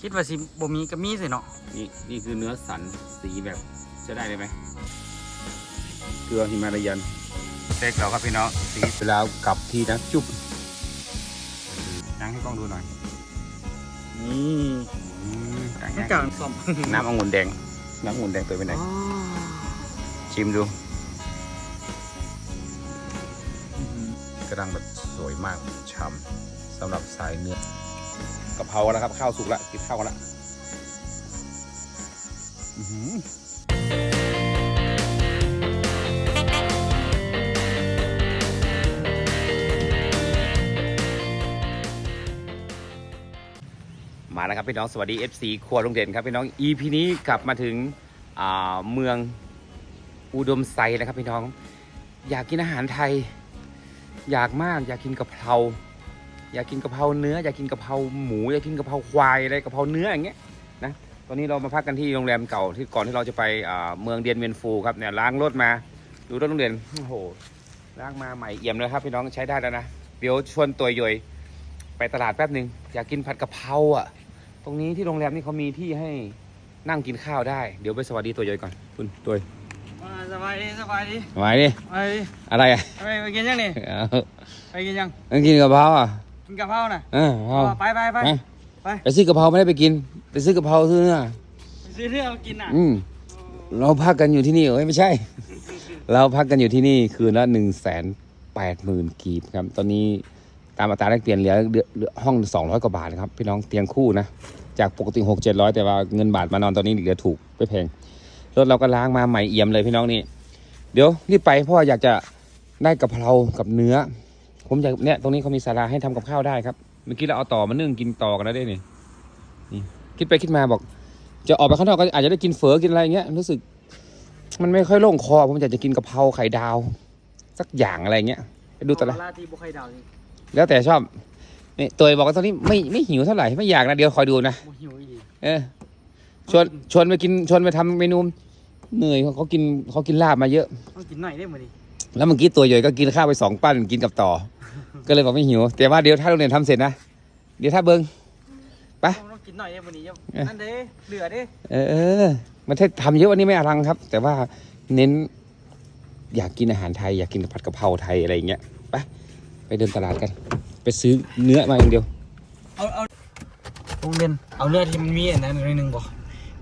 คิดว่าสิบ่มีก็มีสิเนาะนี่นี่คือเนื้อสันสีแบบจะได้เลยไหมเกลือหิมาลายันเต็กเราครับพี่น้องสีเวลากลับทีนะจุ๊บนั่งให้กล้องดูหน่อยนี่อืมต่างมันๆกลางซ่อมน้ำองุ่นแดง น้ำองุ่นแดงตัวเป็นไหนชิมดูกำลังแบบสวยมากช่ำสำหรับสายเนื้อ กะเพราแล้วครับ ข้าวสุกแล้วกินข้าวกันละอื้อมาแล้วครับพี่น้องสวัสดี FC ครัวโรงเด่นครับพี่น้อง EP นี้กลับมาถึงเมืองอุดมไซนะครับพี่น้อง อยากกินอาหารไทย อยากมากอยากกินกะเพรา อยากกินกะเพราเนื้ออยากกินกะเพราหมูอยากกินกะเพราควายอะไรกะเพราเนื้ออย่างเงี้ยนะตอนนี้เรามาพักกันที่โรงแรมเก่าที่ก่อนที่เราจะไปอ่าเมืองเดียนเวียนฟูครับเนี่ยล้างรถมา ดูรถโรงเรียนโอ้โหล้างมาใหม่เอี่ยมเลยครับพี่น้องใช้ได้แล้วนะเดี๋ยวชวนตัวย่อยไปตลาดแป๊บหนึ่งอยากกินผัดกะเพราอะ ตรงนี้ที่โรงแรมนี่เขามีที่ให้นั่งกินข้าวได้ เดี๋ยวไปสวัสดีตัวย่อยก่อนคุณตัวย่อยอ่าสบายดีสบายดีมาดิไปดิอะไรอะไปไปกินยังนี่เอาไปกินยังต้องกินกะเพราอะ กินกะเพราน่ะเออเอาอ๋อไปไปไปไปไปไปซื้อกะเพราไม่ได้ไปกิน ไปซื้อกะเพราซื้อเนื้อไปซื้อเรื่องมากินน่ะอืมเราพักกันอยู่ที่นี่เอ้ยไม่ใช่ เราพักกันอยู่ที่นี่คืนละหนึ่งแสนแปดหมื่นกีบครับ ตอนนี้ตามอัตราแลกเปลี่ยนเหลือเหลือเหลือห้องสองร้อยกว่าบาทนะครับพี่น้องเตียงคู่นะจากปกติหกเจ็ดร้อยแต่ว่าเงินบาทมานอนตอนนี้เหลือถูกไม่แพงรถเราก็ล้างมาใหม่เอี่ยมเลยพี่น้องนี่ เดี๋ยวรีบไปเพราะว่าอยากจะได้กะเพรากับเนื้อ ผมอยากเนี่ยตรงนี้เขามีศาลาให้ทำกับข้าวได้ครับ เมื่อกี้เราเอาต่อมานึ่งกินต่อกันแล้วได้นี่นี่คิดไปคิดมาบอก จะออกไปข้างนอกก็อาจจะได้กินเฝอกินอะไรเงี้ยรู้สึก มันไม่ค่อยโล่งคอผมอยากจะกินกะเพราไข่ดาว สักอย่างอะไรเงี้ยไปดูแต่ละลาทีบุไข่ดาวนี่แล้วแต่ชอบนี่ตัวบอกว่าตอนนี้ไม่ไม่หิวเท่าไหร่ไม่อยากนะเดี๋ยวคอยดูนะบ่หิวอีกเออชวนชวนไปกินชวนไปทำเมนูเหนื่อยเขาเขากินเขากินลาบมาเยอะต้องกินหน่อยได้มื้อนี้แล้วเมื่อกี้ตัวใหญ่ก็กินข้าวไปสองปั้นกินกับต่อ ก็เลยบอกไม่หิว แต่ว่าเดี๋ยวถ้าโรงเรียนทำเสร็จนะ เดี๋ยวถ้าเบิ้งไปต้องกินหน่อยได้มื้อนี้เจ้าเอ๊ะนั่นเด้เหลือเด้เออมันถ้าทำเยอะวันนี้ไม่อลังครับ แต่ว่าเน้นอยากกินอาหารไทย อยากกินผัดกะเพราไทยอะไรอย่างเงี้ยไปไปเดินตลาดกัน ไปซื้อเนื้อมาอย่างเดียวเอาเอาโรงเรียนเอาเนื้อที่มันมีอันนั้นหน่อยหนึงบ่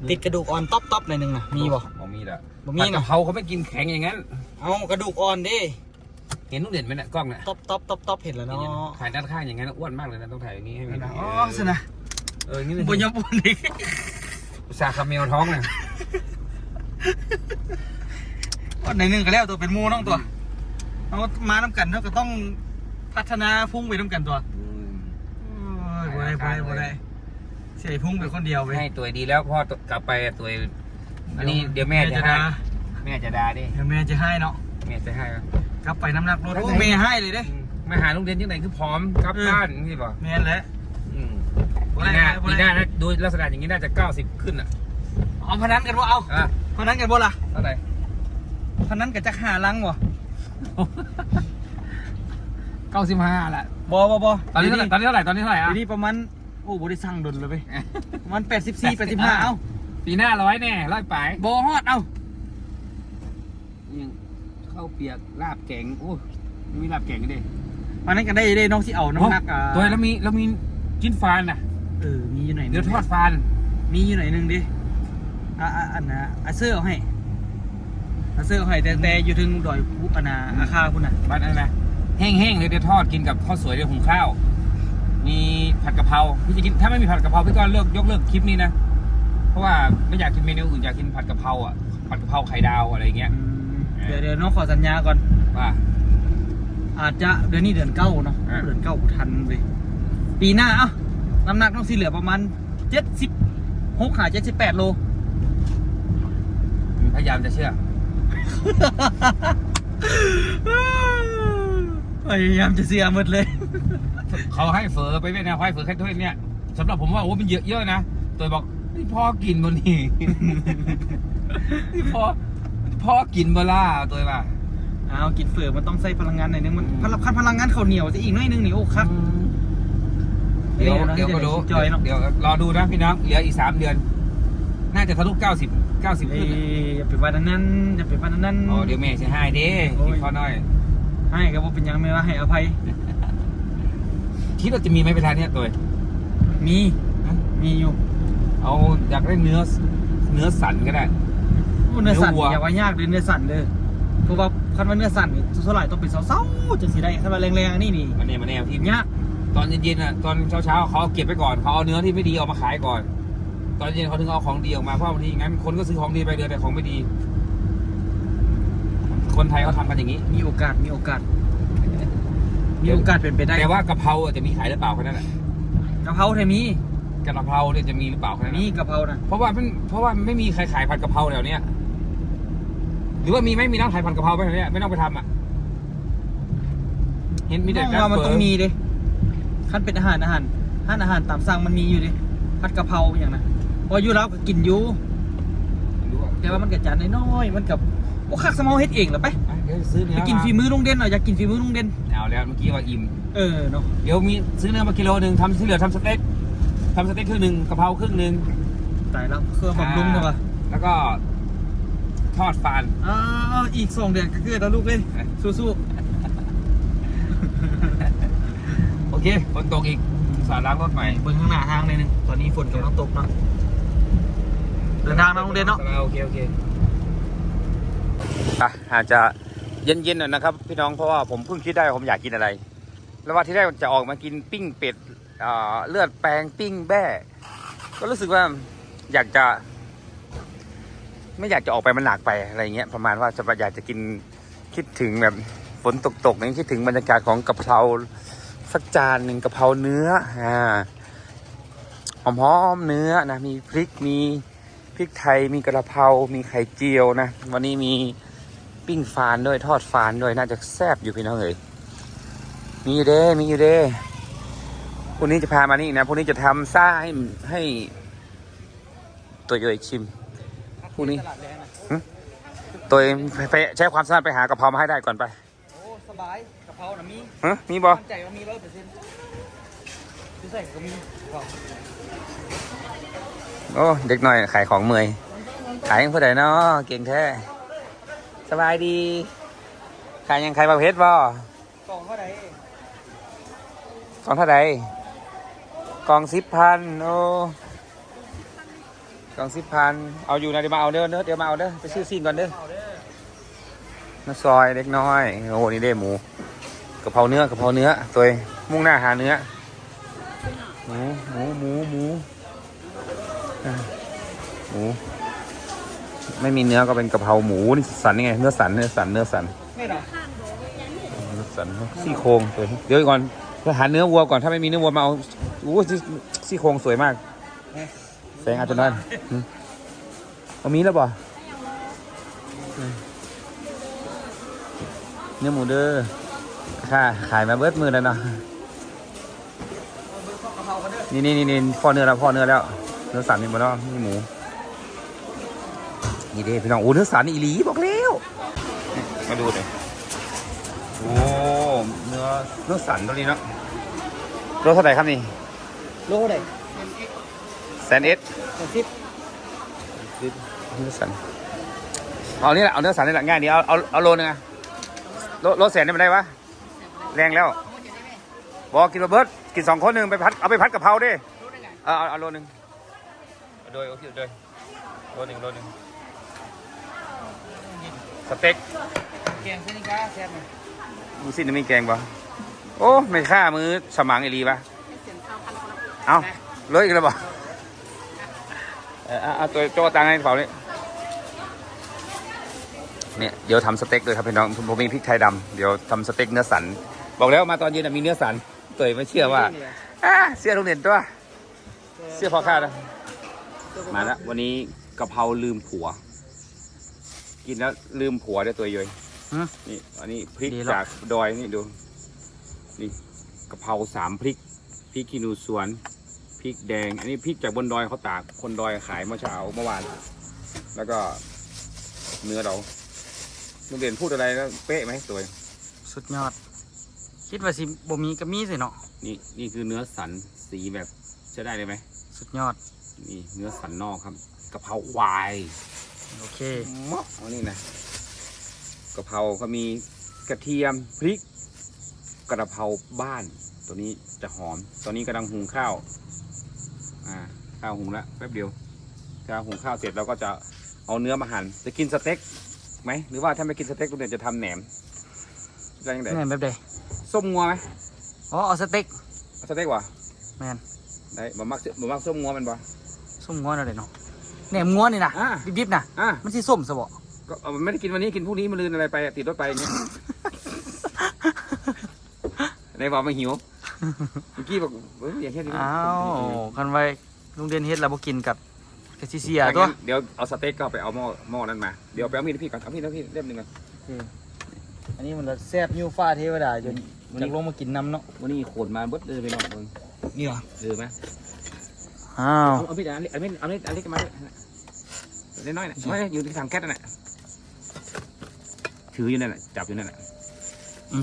ติดกระดูกอ่อนต๊อบๆหน่อยหนึงน่ะมีบ่อ๋อมีละบ่มีผัดกะน่ะเพราเขาไม่กินแข็งอย่างนั้น เอากระดูกอ่อนเด้เห็นลูกเด่นไหมเนี่ยกล้องเนี่ยต๊อบต๊อบต๊อบต๊อบเห็นแล้วเนาะถ่ายด้านข้างอย่างนั้นอ้วนมากเลยนะต้องถ่ายอย่างนี้ให้มันอ๋อสนะเอออย่างนี้เลยบ่ยอมบ่นอีกอุตส่าห์คาเมลท้องเนี่ยวันไหนหนึ่งก็แล้วตัวเป็นหมูน้องตัวเอามาน้ำกันเนาะก็ต้องพัฒนาพุ่งไปน้ำกันตัวโอ้ยบ่ได้บ่ได้บ่ได้เสียพุ่งไปคนเดียวไปให้ตัวดีแล้วพ่อกลับไปตัวอันนี้เดี๋ยวแม่จะด่าให้แม่จะด่าดิเดี๋ยวแม่จะให้เนาะแม่จะให้ครับ กลับไปน้ำหนักลดโอ้แม่ให้เลยเด้ มาหาโรงเรียนที่ไหนคือพร้อมกลับเออ บ้านนี่ป่ะแม่นแหละอืมบ่ปีได้หน้าบ่ปีได้หน้านะดูลักษณะอย่างนี้น่าจะ 90 ขึ้นอะเอาพนันกันบ่เอาอะพนันกันบ่ล่ะเท่าไหร่พนันกันจักหาลังบ่95ละบ่บ่บ่ตอนนี้เท่าไหร่ตอนนี้เท่าไหร่ตอนนี้เท่าไหร่อะเดี๋ยวนี้ประมาณโอ้บ่ได้สั่งดนเลยไปประมาณ84 85เอ้าปีหน้าร้อยแน่ร้อยปลายบ่ฮอดเอ้ายัง ข้าวเปียกลาบแกงโอ้ยมีลาบแกงกันดิพนันกันได้ได้น้องสิเอาน้ำหนักอะตัวแล้วมีแล้วมีกินฟานน่ะเออมีอยู่ไหนงเดี๋ยวทอดฟานมีอยู่ไหนหนึ่งดิอะอะอันนะอาเซอร์เอาให้อาเซอร์เอาให้แต่แต่อยู่ถึงดอยพุอันนะอาคาพุ่นน่ะบ้านอะไรนะแห้งๆเลยเดี๋ยวทอดกินกับข้าวสวยเดี๋ยวหุงข้าว มีผัดกะเพราพี่จะกินถ้าไม่มีผัดกะเพราพี่ก็เลิกยกเลิกคลิปนี้นะเพราะว่าไม่อยากกินเมนูอื่นอยากกินผัดกะเพราอะผัดกะเพราไข่ดาวอะไรอย่างเงี้ย เดี๋ยวเดี๋ยวน้องขอสัญญาก่อน ว่า อาจจะเดือนนี้เดือนเก้าเนาะอ่า เดือนเก้ากูทันไปปีหน้าเอ้าน้ำหนักต้องสีเหลือประมาณเจ็ดสิบหกหาเจ็ดสิบแปดโล พยายามจะเชื่อ พยายามจะเสียหมดเลย เขาให้เฝอไปเวียดนามเขาให้เฝอแค่ถ้วยเนี่ยสำหรับผมว่าโอ้มันเยอะเยอะๆนะตัวบอกนี่พ่อกินบนนี่ นี่พ่อ พ่อกินบล่าตัวว่า เอากินเฟือมันต้องใส่พลังงานหน่อยนึงมันอืม พลังขั้นพลังงานข้าวเหนียวจะอีกหน่อยนึงนี่โอ้ครับเดี๋ยวเดี๋เดี๋ยยววก็ก็รู้รู้จอยเนาะเดี๋ยวรอดูนะพี่น้องเหลืออีกสามเดือน น่าจะทะลุเก้าสิบเก้าสิบเอ้ขึ้ยนอย่าไปว่าดังนั้นอย่าไปว่าดังนั้นอ๋อเดี๋ยวแม่จะให้เด้โอ้ยพี่พ่อน้อยให้ก็บ่เป็นหยังไม่ว่าให้อภัย คิดว่าจะมีไหมเวลาเนี้ยตัว มีฮะมีอยู่ เอาอยากได้เนื้อเนื้อสันก็ได้โอ้เนื้อสันเนื้อวัวอย่าว่ายากเลยเนื้อสันเด้อเพราะว่าคันว่าเนื้อสันนี่เท่าไหร่ต้องเป็นเสาๆจังสิได้คันว่าแรงๆนี่นี่มาแน่มาแน่พี่ยากตอนเย็นๆอะตอนเช้าๆเขาเอาเก็บไปก่อนเขาเอาเนื้อที่ไม่ดีเอามาขายก่อน ตอนเย็นเขาถึงเอาของดีออกมาเพราะบางทีงั้นคนก็ซื้อของดีไปเดือนแต่ของไม่ดี คนไทยเขาทำกันอย่างนี้ มีโอกาสมีโอกาส มีโอกาสเป็นไปได้แต่ว่ากะเพราอะจะมีขายหรือเปล่าแค่นั้นแหละกะเพราไทยมีกะเพราเนี่ยจะมีหรือเปล่าแค่นั้นมีแหละกะเพรานะเพราะว่ามันเพราะว่าไม่มีใครขายผัดกะเพราแถวเนี้ย หรือว่ามีไหมมีร้านขายผัดกะเพราไหมแถวเนี้ยไม่ต้องไปทำอะ เห็นมีแต่ต้องว่ามันต้องมีเด้คันเป็นอาหารอาหารอาหารอาหารตามสั่งมันมีอยู่เด้ผัดกะเพราอย่างนะพออยู่แล้วก็กินอยู่รู้อะแต่ว่ามันกับจานน้อยๆมันกับโอ้คักสมอเฮ็ดเองเหรอไปอะเดี๋ยวซื้อเนื้ไปอกินฝีมามือลุงเด่นหน่อยอยากกินฝีมือลุงเด่นเอาแล้วเมื่อกี้ว่าอิ่มเออเนาะเดี๋ยวมีซื้อเนื้อมากิโลหนึ่งทำที่เหลือทำสเต็กทำสเต็กครึ่งหนึ่งกะเพราครึ่งหนึ่งตายแล้วเครื่องบำรุงเนาะแล้วก็ ทอดฟานอ่าอีกสองเดือนก็เกิดแล้วลูกเอ้ยสู้โอเคฝนตกอีกสาดล้างรถใหม่ๆเบิ่งข้างหน้าทางเลยหนึง ตอนนี้ฝนกำลังตกเนาะเดินทางนะลุงเด่นเนาะโอเคโอเคอะอาจจะเย็นๆหน่อยนะครับ พี่น้องเพราะว่าผมเพิ่งคิดได้ว่าผมอยากกินอะไร แล้วว่าที่แรกจะออกมากินปิ้งเป็ดอ่าเลือดแปลงปิ้งแบ้ก็รู้สึกว่าอยากจะ ไม่อยากจะออกไปมันหนักไปอะไรเงี้ยประมาณว่าจะอยากจะกินคิดถึงแบบฝนตกๆนี่คิดถึงบรรยากาศของกะเพราสักจานหนึ่งกะเพราเนื้ออ่าหอมๆเนื้อนะมีพริกมีพริกไทยมีกระเพรามีไข่เจียวนะวันนี้มีปิ้งฟานด้วยทอดฟานด้วยน่าจะแซ่บอยู่พี่น้องเอ๋ยมีอยู่เด้มีอยู่เด้พรุ่งนี้จะพามานี่นะพรุ่งนี้จะทำซ่าให้ให้ตัวเอ๋ยชิม พรุ่งนี้ตลาดแรงนะตัวเองไปไปใช้ความสามารถไปหากะเพรามาให้ได้ก่อนไปโอ้สบายกะเพราน่ะมีฮะมีบอมั่นใจว่ามีร้อยเปอร์เซ็นต์ที่ใส่ก็มีกะเพราโอ้เด็กหน่อยขายของเมอยขายยังผู้ใดเนาะเก่งแท้สบายดีขายยังขายประเภทบ่กล่องเท่าไหร่กองเท่าใดกองสิบพันโอ้ กองสิบพันเอาอยู่นะเดี๋ยวมาเอาเด้อเด้อเดี๋ยวมาเอาเด้อไปซื้อซีนก่อนเด้อเอาเด้อมาซอยเล็กน้อย โอ้นี่เด้หมูกะเพราเนื้อกะเพราเนื้อตัวมุ่งหน้าหาเนื้อหมูหมูหมูหมูหมูไม่มีเนื้อก็เป็นกะเพราหมูนี่สันยังไงเนื้อสันเนื้อสันเนื้อสันไม่หรอเนื้อสันซี่โครงตัวเองเดี๋ยวก่อนเราหาเนื้อวัวก่อนถ้าไม่มีเนื้อวัวมาเอาโอ้ซี่ซี่โครงสวยมาก แสงอาจจะน้อยอืมเอามีแล้วบ่อืมเนื้อหมูเด้อค่ะขายมาเบิดมือแล้วเนาะเอาเบอร์ข้อกะเพรากันเด้อนี่นี่นี่นี่พ่อเนื้อแล้วพ่อเนื้อแล้ว เนื้อสันนี่มาแล้วนี่หมูนี่เด้พี่น้องโอ้เนื้อสันอีหลีบอกแล้วนี่มาดูหน่อยโอ้เนื้อเนื้อสันตัวนี้เนาะรสเท่าไหร่ครับนี่โลเท่าไหร่ แสนเอ็ดหกสิบเนื้อสันเอานี่แหละเอาเนื้อสันนี่แหละง่ายดีเอาเอาเอาโลนึงอะโลโลแสนนี่มันได้ปะแรงแล้วบอกกินมาเบิร์ดกินสองคนหนึ่งไปพัดเอาไปพัดกะเพราดิเอาเอาเอาโลนึงเอาโดยโอเคโดยโลหนึ่งโลหนึ่งสเต็กแกงเส้นนี้ก็แซ่บไหมมึงสิ้นไม่แกงปะโอ้ไม่ฆ่ามือสมังไอรีปะเอาเลยอีกแล้วปะเออ เอาเอาตัวโจ้ตังให้เปล่านี่เนี่ยเดี๋ยวทำสเต็กเลยครับพี่น้องผมมีพริกไทยดำเดี๋ยวทำสเต็กเนื้อสัน บอกแล้วมาตอนเย็นนะมีเนื้อสันเตยไม่เชื่อว่าอะเสื้อโรงเรียนตัวเสื้อพอค่านะมาแล้ววันนี้กะเพราลืมผัว กินแล้วลืมผัวได้วยตัวเยยฮะนี่อันนี้พริกดีแล้วจากดอยนี่ดู นี่กะเพราสามพริกพริกขี้หนูสวนพ ริกแดง อันนี้พริกจากบนดอยเขาตากคนดอยขายเมื่อเช้าเมื่อวาน แล้วก็เนื้อเราโรงเรียนพูดอะไรแล้วเป๊ะไหมตัวสุดยอด คิดว่าสิบ่มีก็มีสิเนาะนี่นี่คือเนื้อสันสีแบบจะได้เลยไหมสุดยอดนี่เนื้อสันนอกครับกะเพราควายโอเคเหมาะเอานี่นะกะเพราก็มีกระเทียมพริกกระเพราบ้าน ตัวนี้จะหอม ตอนนี้กำลังหุงข้าวอ่า ข้าวหุงแล้วแป๊บเดียวถ้าหุงข้าวเสร็จเราก็จะเอาเนื้อมาหั่นจะกินสเต็กไหมหรือว่าถ้าไม่กินสเต็กลุงเด่นจะทำแหนมได้ยังไงแม่นแบบใดส้มงัวไหมอ๋อเอาสเต็กเอาสเต็กวะแม่นได้บ่มักบ่มักส้มงัวแมันบ่ส้มง้วนอะไรเนาะแหนมง้วนนี่นะอ่าดิบๆนะอะมันสิส้มซะบ่ก็เอาไม่ได้กินวันนี้กินพรุ่งนี้มาลืนอะไรไปอะติดรถไปอย่างเงี้ยในบอกไม่หิวเมื่อกี้บอกเอ้ยอย่างแค่นี้อ้าวคันไว้ ลุงเด่นเฮ็ดแล้วบ่กินกับกะสิเสียตัว เดี๋ยวเอาสเต็กก็ไปเอาหม้อหม้อนั้นมา เดี๋ยวไปเอามีดให้พี่ก่อนเอามีดให้พี่เล่มหนึ่งก่อน อันนี้มันแซ่บยูฟ้าเทวดาจนวันจานี้กลงมากินน้ำเนาะวันนี้โขนมาเบิดเลยไปนอกเมืองนี่เหรอเออไหมอ้าว เอาเอามีดอันนี้เอามีดเอามีดอันนี้กันมาด้วยเล็กน้อยน่ะไม่อยู่ที่ทางแก๊สนั่นน่ะถืออยู่นั่นน่ะจับอยู่นั่นน่ะเอ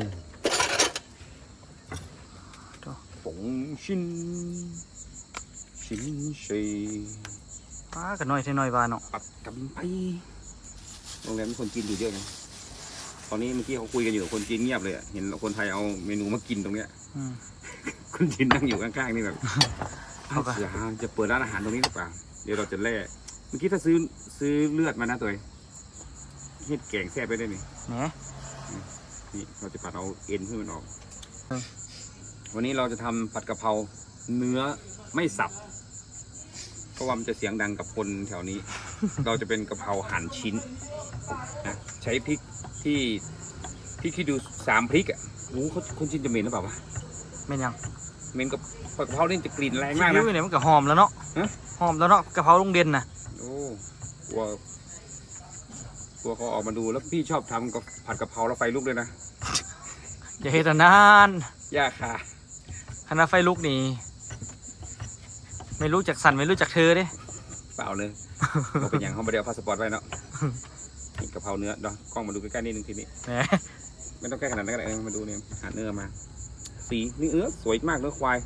อผงชิน ชินเชยป้ากันน้อยเท่น้อยบาเนาะปัดกับไปโรงแรมมีคนจีนอยู่เยอะไงตอนนี้เมื่อกี้เขาคุยกันอยู่คนจีนเงียบเลยอะเห็นคนไทยเอาเมนูมากินตรงเนี้ยอืมคนจีนนั่งอยู่ข้างๆนี่แบบเขาก็เสือจะเปิดร้านอาหารตรงนี้หรือเปล่าเดี๋ยวเราจะแล่เมื่อกี้ถ้าซื้อซื้อเลือดมานะตัวเองเฮ็ดแกงแซ่บไปได้นี่แหมนี่เราจะปัดเอาเอ็นให้มันออก วันนี้เราจะทำผัดกะเพราเนื้อไม่สับ ราะว่ามันจะเสียงดังกับคนแถวนี้ เราจะเป็นกะเพราหั่นชิ้นนะใช้พริกที่พริกที่ดูสามพริกอะรู้เขาคนจีนจะเหม็นหรือเปล่าวะแม่นยังเหม็นกับผัดกะเพรานี่จะกลิ่นแรงมามากกนะนะเนี่ยมันก็หอมแล้วเนาะฮะหอมแล้วเนาะกะเพราลุงเด่นน่ะโอ้กลัวกลัวเขาออกมาดูแล้วพี่ชอบทำกับผัดกะเพราแล้วไฟลุกเลยนะอย่าเฮ็ดอันนานย่าค่ะคณะไฟลุกนี่ ไม่รู้จักสันไม่รู้จักเธอเด้ เปล่าเลยเขาเป็นอย่างเขาไม่ได้เอาพาสปอร์ตไว้เนาะนี่กะเพราเนื้อเนาะกล้องมาดูใกล้ๆนิดนึงทีนี้ แหมไม่ต้องใกล้ขนาดนั้นก็ได้เออมาดูเนี่ยหาเนื้อมา สีนี่เนื้อสวยมากเนื้อควาย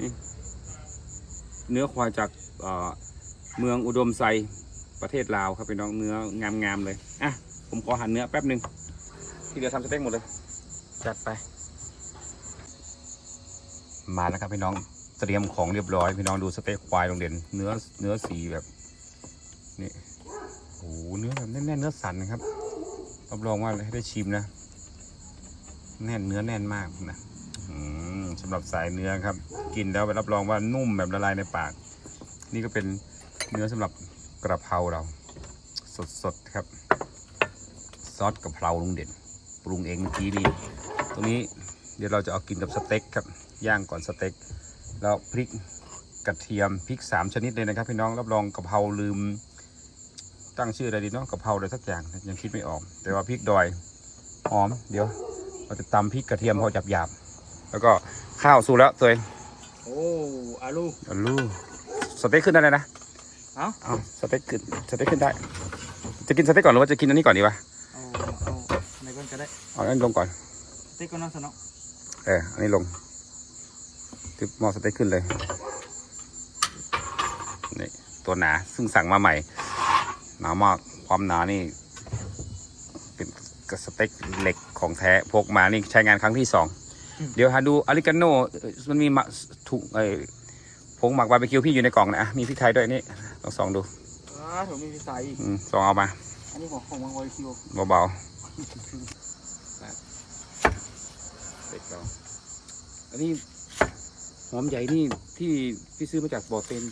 นี่เนื้อควายจากเอ่อเมืองอุดมไซประเทศลาวครับพี่น้องเนื้องามๆเลยอะผมขอหั่นเนื้อแป๊บหนึ่งที่เหลือทำสเต็กหมดเลย จัดไป มาแล้วครับพี่น้อง เตรียมของเรียบร้อย พี่น้องดูสเต็กควายโรงเรียนเนื้อเนื้อสีแบบนี่โอ้โหเนื้อแบบแน่นๆเนื้อสันนะครับรับรองว่าให้ได้ชิมนะ แน่นเนื้อแน่นมากนะสำหรับสายเนื้อครับ กินแล้วรับรองว่านุ่มแบบละลายในปาก นี่ก็เป็นเนื้อสำหรับกระเพราเรา สดๆครับ ซอสกระเพราลุงเด่น ปรุงเองเมื่อกี้นี่ตรงนี้เดี๋ยวเราจะเอากินกับสเต็กครับ ย่างก่อนสเต็ก แล้วพริกกระเทียมพริกสามชนิดเลยนะครับ พี่น้องรับรองกะเพราลืม ตั้งชื่ออะไรดีเนาะกะเพราอะไรสักอย่างยังคิดไม่ออก แต่ว่าพริกดอยหอม เดี๋ยวเราจะตำพริกกระเทียมพอจับหยาบๆแล้วก็ข้าวสู้แล้วตัวเองโอ้อาลูอันลูสเต็กขึ้นได้เลยนะเอ้าเอาสเต็กขึ้นสเต็กขึ้นได้ จะกินสเต็กก่อนหรือว่าจะกินอันนี้ก่อนดีวะเอาเอาในก้นก็ได้เอาอันนี้ลงก่อนสเต็กก็น่าสนุกเอออันนี้ลง ทึบหม้อสเต็กขึ้นเลยนี่ตัวหนาซึ่งสั่งมาใหม่หนามากความหนานี่ เป็นกระสเต็กเหล็กของแท้พกมานี่ใช้งานครั้งที่สองเดี๋ยวหาดูอาริกาโน่เอ่อมันมีมะถุงไอ้ผงหมักบาร์บีคิวพี่อยู่ในกล่องนะอะมีพริกไทยด้วยนี่ลองส่องดูอ่าผมมีพิซซ่าอีกอืมส่องเอามาอันนี้ของของวังไวคิวเบาๆเด็กเราอันนี้ หอมใหญ่นี่ที่พี่ซื้อมาจากบ่อเต็น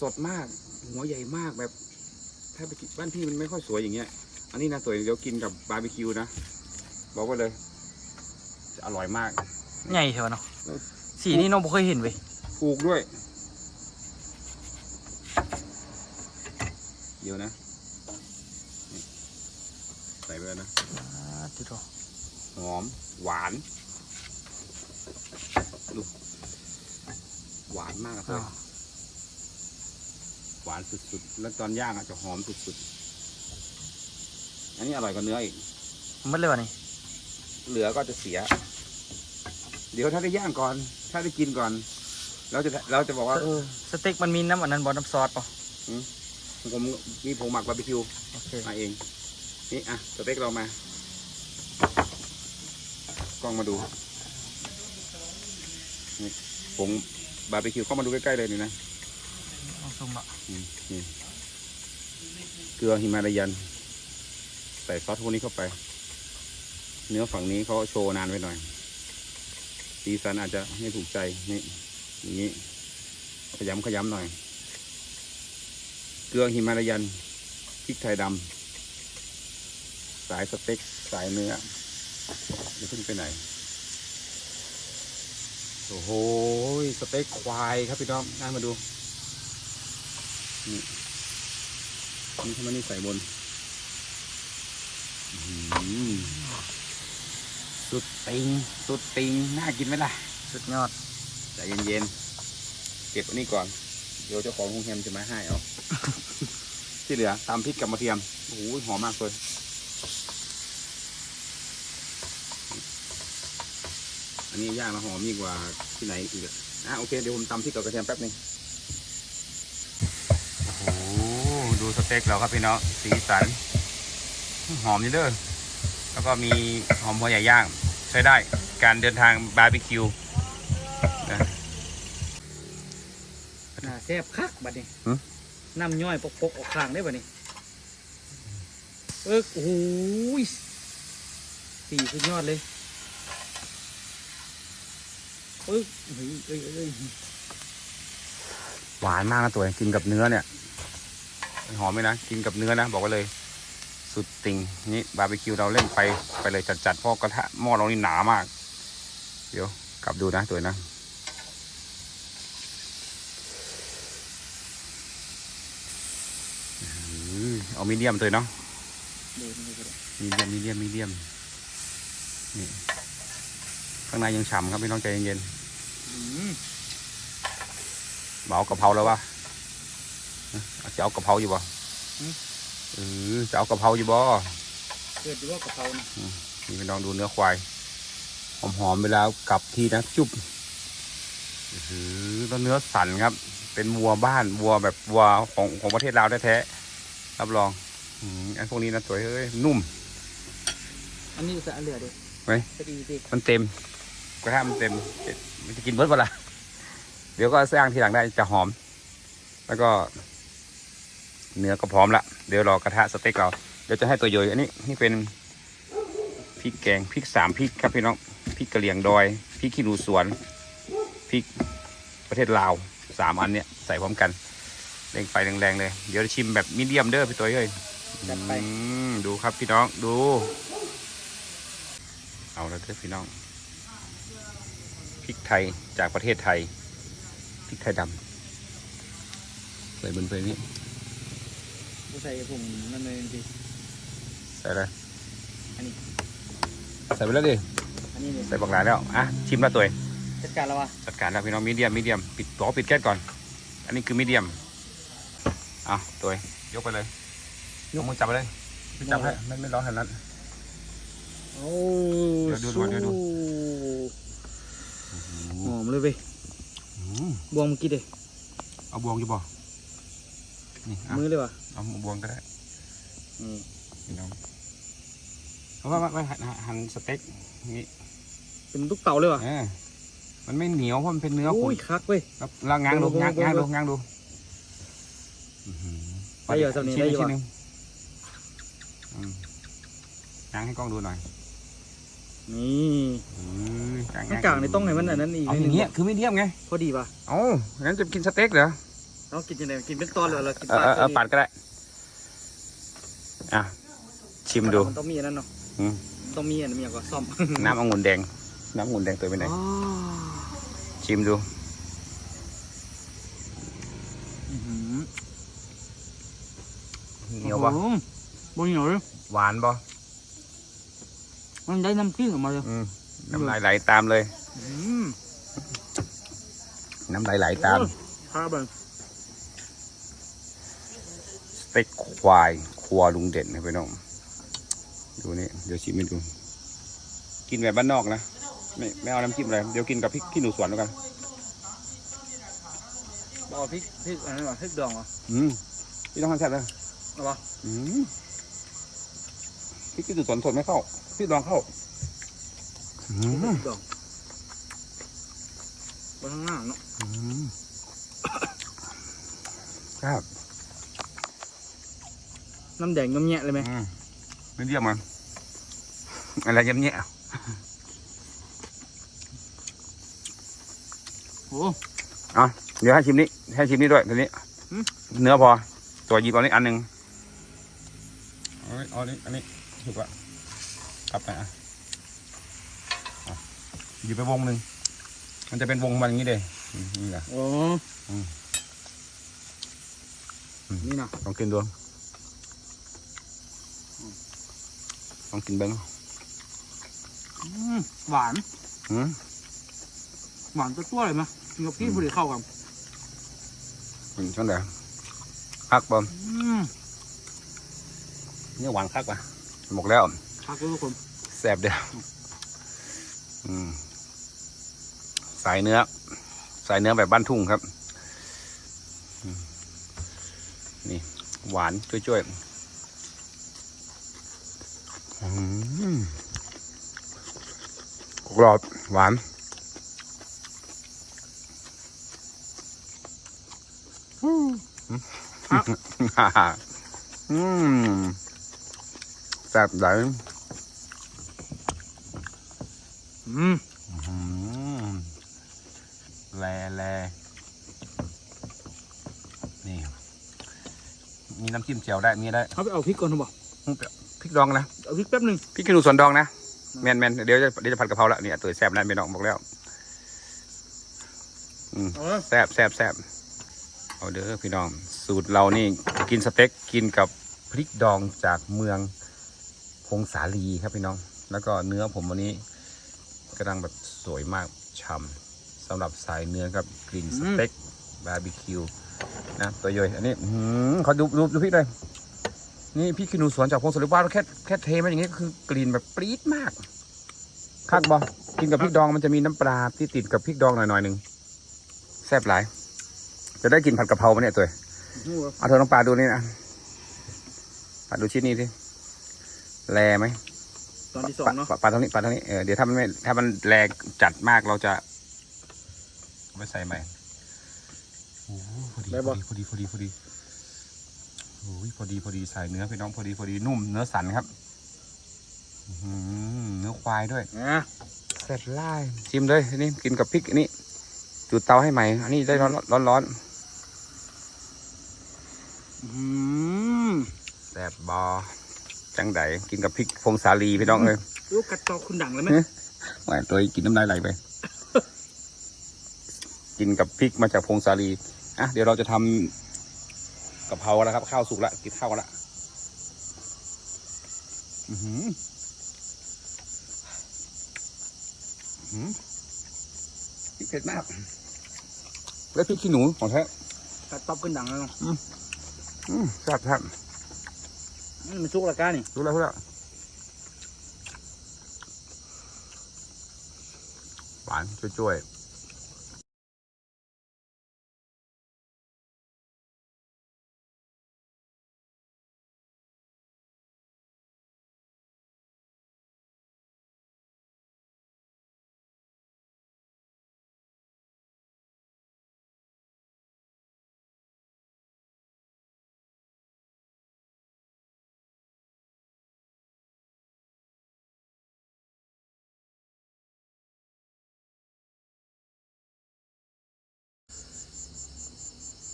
สดมาก หัวใหญ่มากแบบ ถ้าไปกินบ้านพี่มันไม่ค่อยสวยอย่างเงี้ย อันนี้นะสวยเดี๋ยวกินกับบาร์บีคิวนะบอกไว้เลยจะอร่อยมากใหญ่เถอะเนาะเออสีนี่น้องบ่เคยเห็นเว้ยถูกด้วย เดี๋ยวนะนี่ใส่ไปแล้วนะอ่าติดต่อหอมหวานดู หวานมากอะเพื่อนหวานสุดๆ แล้วตอนย่างอาจจะหอมสุดๆ อันนี้อร่อยกว่าเนื้ออีกมันเลยวะนี่ เหลือก็จะเสีย เดี๋ยวถ้าได้ย่างก่อน ถ้าได้กินก่อน เราจะเราจะบอกว่าเออสเต็กมันมีน้ำอันนั้นบอน้ำซอสป่ะผมมีผงหมักบาร์บีคิวโอเคมาเอง นี่อะสเต็กเรามากล้องมาดูนี่ผง บาร์บีคิวเข้ามาดูใกล้ๆเลยนี่นะเอาซุ่มอะอืมนี่เกลือหิมาลายัน ใส่ซอสพวกนี้เข้าไป เนื้อฝั่งนี้เขาโชว์นานไว้หน่อยสีสันอาจจะไม่ถูกใจนี่อย่างนี้ ขยำขยำหน่อย เกลือหิมาลายันพริกไทยดำสายสเต็กสายเนื้ออย่าเพิ่งไปไหน โอ้โหสเต็กควายครับพี่น้องน่ามาดู นี่นี่ทำไมนี่ใส่บน สุดติง สุดติง น่ากินไหมล่ะ สุดยอดใจเย็นๆ เก็บอันนี้ก่อน เดี๋ยวเจ้าของโรงแรมจะมาให้เอา ที่เหลือตามพริกกับกระเทียม โอ้โหหอมมากเลย อันนี้ย่างแล้วหอมยิ่งกว่าที่ไหนอีกอะอะโอเคเดี๋ยวผมตำพริกกับกระเทียมแป๊บนึงโอ้โหดูสเต็กเราครับพี่น้องสีสัน หอมนี่เด้อแล้วก็มีหอมหัวใหญ่ย่าง ใช้ได้การเดินทางบาร์บีคิวนะน่าแซ่บคักบัดนี้หึน้ำย่อยปกๆออกข้างได้บัดนี้เออโอ้โหยสีสุดยอดเลย เอ้ยเฮ้ยเอ้ยเอ้ยหวานมากนะตัวกินกับเนื้อเนี่ยหอมไหมนะกินกับเนื้อนะ บอกไว้เลย สุดติงนี่บาร์บีคิวเราเล่นไปไปเลยจัดๆเพราะกระทะหม้อเรานี่หนามาก เดี๋ยวกลับดูนะตัวนะอื้อเอามีเดียมตัวเนาะเดี๋ยวนี่ก็ได้มีเดียมมีเดียมมีเดียมนี่ข้างในยังฉ่ำครับพี่น้องใจเย็นๆ เบากะเพราแล้ววะฮะจะเอากะเพราอยู่บ่เออจะเอากะเพราอยู่บ่เกิดอยู่ว่ากะเพรานะนี่ไปลองดูเนื้อควาย หอมๆไปแล้วกลับทีนะจุ๊บอื้อหือแล้วเนื้อสันครับ เป็นวัวบ้านวัวแบบวัวของของประเทศลาวแท้ๆรับรองอืมอันพวกนี้นะสวยเฮ้ยนุ่ม อันนี้จะเหลือเด็กเฮ้ยจะดีดิมันเต็ม กระทะมันเต็มเจ็ดมันจะกินเบิร์ดเปะล่าเดี๋ยวก็สร้างทีหลังได้จะหอม แล้วก็ เนื้อก็พร้อมละเดี๋ยวรอกระทะสเต็กเราเดี๋ยวจะให้ตัวโยยอันนี้นี่เป็นพริกแกงพริกสามพริกครับพี่น้องพริกกะเหรี่ยงดอยพริกขี้หนูสวนพริกประเทศลาวสามอันเนี้ยใส่พร้อมกันเร่งไฟแรงๆเลย เดี๋ยวชิมแบบมีเดียมเด้อพี่ตัวเอ้ยจัดไปอืมดูครับพี่น้องดู เอาแล้วเด้อพี่น้องพ ริกไทยจากประเทศไทยพริกไทยดำใส่บนเพลงนี้กูใส่ผมนั่นเลยดิใส่เลยอันนี้ใส่ไปแล้วดิอันนี้เนี่ยใส่บักหลายแล้วอะชิมแล้วตัวเองจัดการแล้ววะจัดการแล้วพี่น้องมีเดียมมีเดียมปิดตัวปิดแก๊สก่อน อันนี้คือมีเดียมเอาตัวเองยกไปเลยยกมือจับไปเลยพี่จับให้ไม่ไม่ร้อนขนาดนั้นโอ้เดี๋ยวดูดูเดี๋ยวดูห อมเลยเว้ยอืมบวงเมื่อกี้เด้เอาบวงอยู่บ่นี่อะมือเลยวะเอาบวงก็ได้อืมพี่น้องเพราะว่าว่าหั่นหั่นสเต็กนี่เป็นทุกเต่าเลยวะเออมันไม่เหนียวเพราะมันเป็นเนื้อโอ้ขุ่ยนคักเว้ยแล้วลางง้างดูเบิ่งง้างเบิ่งง้างดูเบิ่งง้างดูอื้อหือไปเหรอเท่านี้ชิ้ได้อยู่ชิ้วะหนึ่งอืมง้างให้กล้องดูหน่อย นี่อืมง้างน้ำกลางนี่ต้องให้มันอันนั้นอีกเอานิดอนึย่างงเงี้ยคือไม่เดียมไงพอดีป่ะเอ้างั้นจะกินสเต็กเหรอเรากินยังไงกินเป็นตอนเลยเหรอกินเออเออเออปัดก็ได้อะชิมดูมันต้องมีอันนั้นเนาะอืมต้องมีอันนั้นมีอย่างก็ซ่อมน้ำองุ่นแดง น้ำองุ่นแดงตัวไปไหนอ๋อชิมดูอื้อหือเหนียวปะโอ้โบเหนียวเลยหวานปะ มันได้น้ำพริกออกมาเลยอืมน้ำลายไหลตามเลย อืมน้ำลายไหลตามโอ้ยข้าวแบบสเต็กควาย ครัวลุงเด่นนะพี่น้อง ดูนี่ เดี๋ยวชิมให้ดู กินแบบบ้านนอกนะ ไม่ไม่เอาน้ำจิ้มอะไร เดี๋ยวกินกับพริกขี้หนูสวนแล้วกัน บอกพริกพริกอะไรวะพริกดองเหรออืมพี่ต้องทานแซ่บเลยเอาปะอืม พริกขี้หนูสวนสดไม่เข้าพี่ลองเข้าอืมพริกดองบนข้างล่างเนาะอืมครับ น้ำแดงน้ำแยะเลยไหมอืมไม่เรียกมัน อะไรเยี่ยมแย่โอ้อะเดี๋ยวให้ชิมนี้ ให้ชิมนี้ด้วยทีนี้หืมเนื้อพอ ตัวหยิบเอานี้อันหนึ่งเอานี้เอานี้ อันนี้ ถูกละกลับไปอะอะหยิบไปวงหนึ่งมันจะเป็นวงมันอย่างนี้เลยอืมนี่แหละโอ้อืมนี่นะลองกินดูลองกินเบ้างอืมหวานอืมหวานตัวตัวเลยมั้ยกินกับพี่พอดีเข้ากันอืมช่วงเดียวคักบอมอืมเนี่ยหวานคักป่ะ บอกแล้วพักด้วยทุกคนแซ่บเดียวอืมสายเนื้อ สายเนื้อแบบบ้านทุ่งครับอืมนี่ หวานช่วยๆอืมกรอบ หวานอืม แซ่บไหลายอืมอืมแลแลนี่ มีน้ำจิ้มเจียวได้มีได้เขาไปเอาพริกก่อนเถอะบอกพริกดองนะเอาพริกแป๊บหนึ่งพริกขี้หนูสวนดองนะแมนแมนเดี๋ยวจะเดี๋ยวจะผัดกะเพราละเนี่ยตัวแซ่บนะไม่น้องบอกแล้วอืมเอาเลยแซ่บแซ่บแซ่บเอาเด้อพี่น้อง สูตรเรานี่กินสเต็กกินกับพริกดองจากเมือง พงสาลีครับพี่น้อง แล้วก็เนื้อผมวันนี้กำลังแบบสวยมากฉ่ำสำหรับสายเนื้อครับกลิ่นสเต็กบาร์บีคิวนะตัวย่อยอันนี้อื้อหือเขาดูดูดูพริกเลยนี่พริกขี้หนูสวนจากพงสาลีบ้านแค่แค่เทมาอย่างนี้ก็คือกลิ่นแบบปรี๊ดมากคักบอกินกับพริกดองมันจะมีน้ำปลาที่ติดกับพริกดองหน่อยๆหนึ่งแซ่บหลาย จะได้กินผัดกะเพราไหมเนี่ยตัวหูเหรอเอาเธอน้องปลาดูนี่นะปลาดูชิ้นนี้สิ แรไหมตอนที่สองเนาะปลาปลาทางนี้ปลาทางนี้เออเดี๋ยวถ้ามันไม่ถ้ามันแรงจัดมากเราจะเอาไปใส่ใหม่โอ้โหพอดีพอดีพอดีพอดีพอดีโอ้ยพอดีพอดีใส่เนื้อพี่น้องพอดีพอดีนุ่มเนื้อสันครับอื้อหือเนื้อควายด้วยอะเสร็จไล่ชิมเลยอันนี้กินกับพริกอันนี้จุดเตาให้ใหม่อันนี้ได้ร้อนร้อนร้อนอืมแซ่บบอ จังไดกินกับพริกพงสาลีพี่น้องเอ้ยลูกกระจอกคุณดังเลยไหมแหวตัวกินน้ำลายไหลไป กินกับพริกมาจากพงสาลีอะเดี๋ยวเราจะทำกะเพราแล้วครับ ข้าวสุกแล้วกินข้าวกันละอือหืออื้อหือพริกเผ็ดมาก แล้วพริกขี้หนูของแท้กระจอกคุณดังเลยเนาะอืมแซ่บแซ่บนี่ มันซุกละก้านี่รู้แล้วรู้แล้วหวานช่วยๆ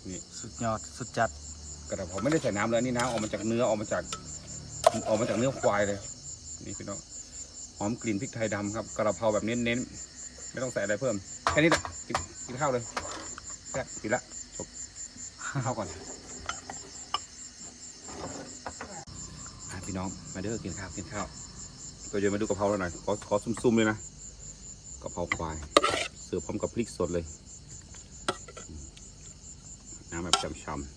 นี่สุดยอดสุดจัดกระเพราไม่ได้ใส่น้ำเลยนี่น้ำออกมาจากเนื้อออกมาจากออกมาจากเนื้อควายเลยนี่พี่น้องหอมกลิ่นพริกไทยดำครับกระเพราแบบเน้นๆไม่ต้องใส่อะไรเพิ่มแค่นี้แหละกินข้าวเลยแซ่บกินละจบกินข้าวก่อนอพี่น้องมาเด้อกินข้าวกินข้าวตัวเย็นมาดูกะเพราเราหน่อยขอขอซุ่มๆเลยนะกะเพราควาย เสิร์ฟพร้อมกับพริกสดเลย น้ำแบบช่ำ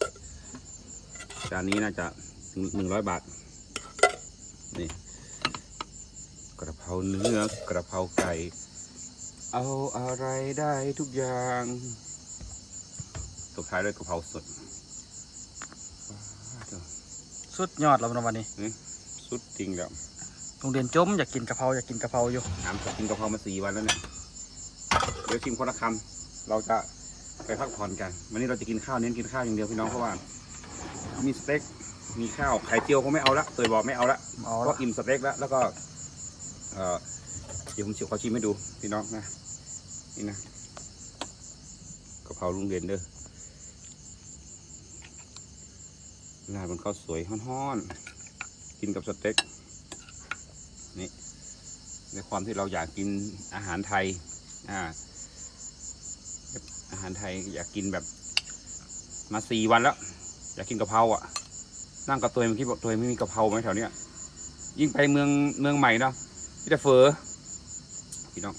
ๆจานนี้น่าจะหนึ่งร้อยบาท นี่กระเพราเนื้อกระเพราไก่ เอาอะไรได้ทุกอย่างตบท้ายด้วยกะเพราสดว้าวเจ้าสุดยอดแล้วนะวันนี้สุดจริงแล้วโรงเรียนจมอยากกินกะเพราอยากกินกะเพราอยู่น้ำจะกินกะเพรามาสี่วันแล้วเนี่ย เดี๋ยวชิมคนละคำเราจะ ไปพักผ่อนกัน วันนี้เราจะกินข้าวเน้นกินข้าวอย่างเดียวพี่น้องเพราะว่า มีสเต็กมีข้าวไข่เจียวคงไม่เอาละเตยบอกไม่เอาละเอาเพละราะอิ่มสเต็กแล้วแล้วก็เอ่อเดี๋ยวผมชิมขอชิมให้ดูพี่น้องนะนี่นะกะเพราลุงเด่นเด้อลาดบนข้าวสวยฮ้อนๆกินกับสเต็กนี่ในความที่เราอยากกินอาหารไทยอ่า อาหารไทยอยากกินแบบ มาสี่วันแล้ว อยากกินกะเพราอะ นั่งกับตัวเองคิดบอกตัวเองไม่มีกะเพราไหมแถวเนี้ยยิ่งไปเมืองเมืองใหม่เนาะพี่แต่เฟอพี่น้อง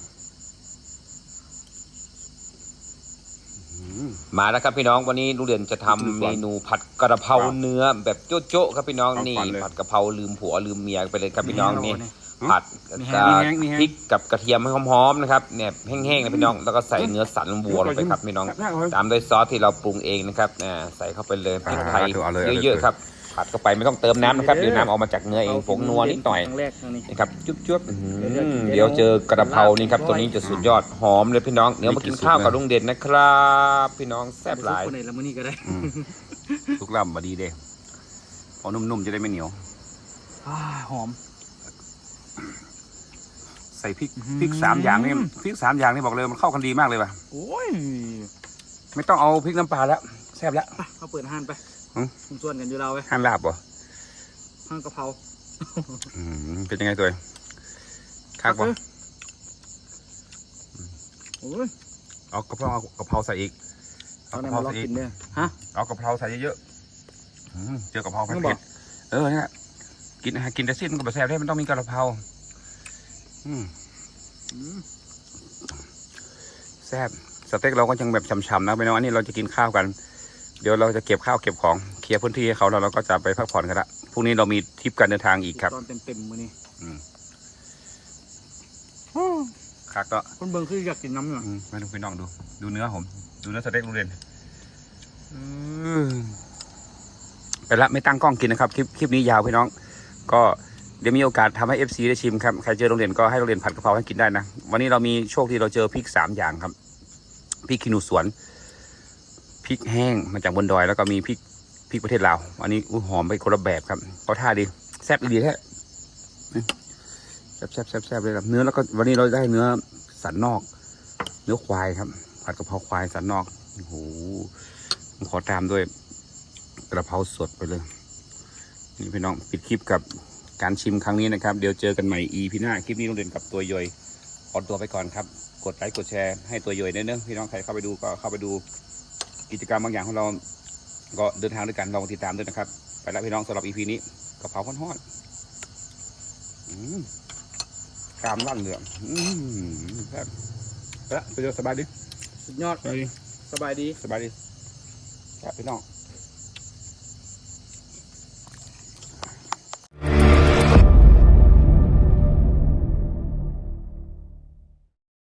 มาแล้วครับพี่น้องวันนี้ลุงเด่นจะทำเมนูผัดกระเพราเนื้อแบบโจ๊ะๆครับพี่น้องนี่ผัดกะเพราลืมผัวลืมเมียไปเลยครับพี่น้องนี่ ผัดมีกับแห้งมีแห้งพริกกับกระเทียมให้หอมๆนะครับเนี่ยแห้งๆนะพี่น้องแล้วก็ใส่เนื้อสันวัวลงไปครับพี่น้อง ตามด้วยซอสที่เราปรุงเองนะครับอ่าใส่เข้าไปเลยพริกไทยอ่าดูเอาเลยเอาเลย เยอะๆครับผัดเข้าไปไม่ต้องเติมน้ำนะครับเดี๋ยวน้ำออกมาจากเนื้อเองผงนัวนิดหน่อย ครั้งแรกนี่นะครับจุ๊บๆอื้อหือเดี๋ยวๆเดี๋ยวเจอกระเพรานี่ครับตัวนี้จะสุดยอดหอมเลยพี่น้องเดี๋ยวมากินข้าวกับลุงเด่นนะครับ พี่น้องแซ่บหลาย คนไหนละมื้อนี้ก็ได้ทุกลำบดีเด้เอานุ่มๆจะได้ไม่เหนียว อ่าหอม ใส่พริกอื้อหือพริกสามอย่างนี่พริกสามอย่างนี่บอกเลยมันเข้ากันดีมากเลยว่ะโอ้ยไม่ต้องเอาพริกน้ำปลาแล้วแซ่บแล้ว ไปเขาเปิดห้านไปหืมผมส่วนกันอยู่เราไปห้ามลาบบ่ห้างกะเพราอืมเป็นยังไงตัวเองคักบ่โอ้ยเอากะเพราเอากะเพราใส่อีกเอาเอาไหนกะเพรามาลองใส่อีกิกนเนี่ยฮะ เอากะเพราใส่เยอะๆอืมเจอกะเพราเผ็ไม่บอดกๆเออเนี่ยกินอาหารกินแต่สิ้นมันก็แบบแซ่บได้มันต้องมีกะเพราอืมอืม แซ่บสเต็กเราก็ยังแบบฉ่ำๆนะพี่น้องอันนี้เราจะกินข้าวกัน เดี๋ยวเราจะเก็บข้าวเก็บของเคลียร์พื้นที่ให้เขาแล้วเราก็จะไปพักผ่อนกันละพรุ่งนี้เรามีทริปการเดินทางอีกครับตอนเต็มๆมื้อนี้คักก็คนเบิ่งคืออยากกินน้ำอยู่อืมมาดูพี่น้องดู ดูเนื้อผม ดูเนื้อสเต็กโรงเรียนไปละไม่ตั้งกล้องกินนะครับ คลิปคลิปนี้ยาวพี่น้อง ก็ เดี๋ยวมีโอกาสทำให้ FC ได้ชิมครับ ใครเจอโรงเรียนก็ให้โรงเรียนผัดกะเพราให้กินได้นะ วันนี้เรามีโชคที่เราเจอพริกสามอย่างครับ พริกขี้หนูสวน พริกแห้งมาจากบนดอย แล้วก็มีพริกพริกประเทศลาว อันนี้อุ้ยหอมไปคนละแบบครับเขาท่าดี แซ่บดีแท้แซ่บแซ่บแซ่บแซ่บเลยครับ เนื้อแล้วก็วันนี้เราได้เนื้อสันนอก เนื้อควายครับ ผัดกะเพราควายสันนอก โอ้โหขอตามด้วยกระเพราสดไปเลย นี่พี่น้องปิดคลิปกับ การชิมครั้งนี้นะครับ เดี๋ยวเจอกันใหม่ EP หน้า คลิปนี้โรงเรียนกับตัวย่อยขอตัวไปก่อนครับ กดไลค์กดแชร์ให้ตัวย่อยเน้อะพี่น้องใครเข้าไปดูก็เข้าไปดูกิจกรรมบางอย่างของเรา ก็เดินทางด้วยกันลองติดตามด้วยนะครับ ไปแล้วพี่น้องสำหรับ EP นี้กะเพราข้นทอดอืมกรามลั่นเหลืองอืมครับไปละไปเจอสบายดี สุดยอด สบายดี สบายดีสบายดีครับพี่น้อง